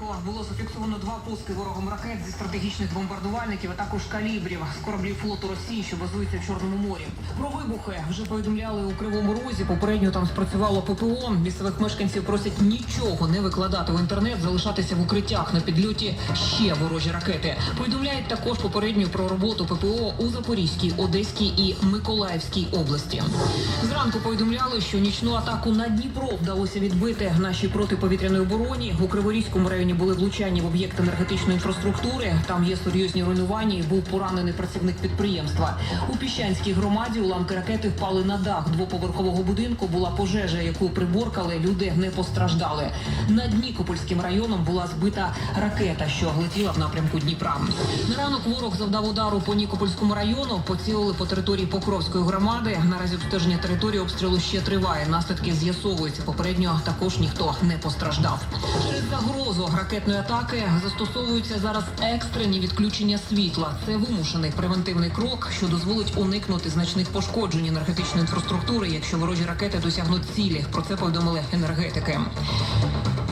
Ранку було зафіксовано два пуски ворогом ракет зі стратегічних бомбардувальників, а також калібрів з кораблів флоту Росії, що базується в Чорному морі. Про вибухи вже повідомляли у Кривому Розі. Попередньо там спрацювало ППО. Місцевих мешканців просять нічого не викладати в інтернет, залишатися в укриттях на підльоті ще ворожі ракети. Повідомляють також попередньо про роботу ППО у Запорізькій, Одеській і Миколаївській області. Зранку повідомляли, що нічну атаку на Дніпро вдалося відбити нашій протиповітряної обороні. У Криворізькому районі були влучання в об'єкт енергетичної інфраструктури. Там є серйозні руйнування. і Був поранений працівник підприємства. У піщанській громаді уламки ракети впали на дах двоповерхового будинку. Була пожежа, яку приборкали. Люди не постраждали. Над Нікопольським районом була збита ракета, що летіла в напрямку Дніпра. На ранок ворог завдав удару по Нікопольському району. Поцілили по території Покровської громади. Наразі обстеження території обстрілу ще триває. Наслідки з'ясовуються. Попередньо також ніхто не постраждав. Через загрозу ракетної атаки застосовуються зараз екстрені відключення світла. Це вимушений превентивний крок, що дозволить уникнути значних пошкоджень енергетичної інфраструктури, якщо ворожі ракети досягнуть цілі. Про це повідомили енергетики.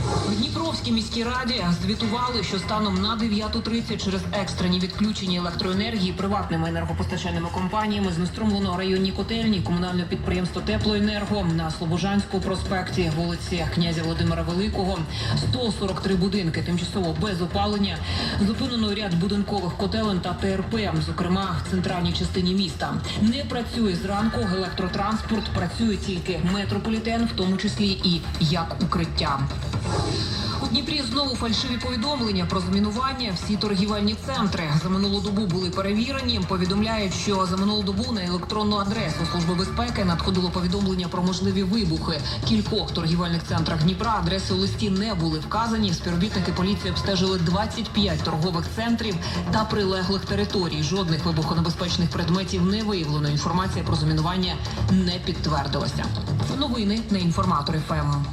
В Дніпровській міській раді звітували, що станом на 9.30 через екстрені відключення електроенергії приватними енергопостачальними компаніями знеструмлено районні котельні комунальне підприємство Теплоенерго на Слобожанському проспекті, вулиці князя Володимира Великого. 143 будинки тимчасово без опалення. Зупинено ряд будинкових котелень та ТРП, зокрема в центральній частині міста. Не працює зранку електротранспорт, працює тільки метрополітен, в тому числі і як укриття. У Дніпрі знову фальшиві повідомлення про замінування. Всі торгівельні центри за минулу добу були перевірені. Повідомляють, що за минулу добу на електронну адресу служби безпеки надходило повідомлення про можливі вибухи. Кількох торгівельних центрах Дніпра адреси у листі не були вказані. Співробітники поліції обстежили 25 торгових центрів та прилеглих територій. Жодних вибухонебезпечних предметів не виявлено. Інформація про замінування не підтвердилася. Новини на інформаторі ФЕМ.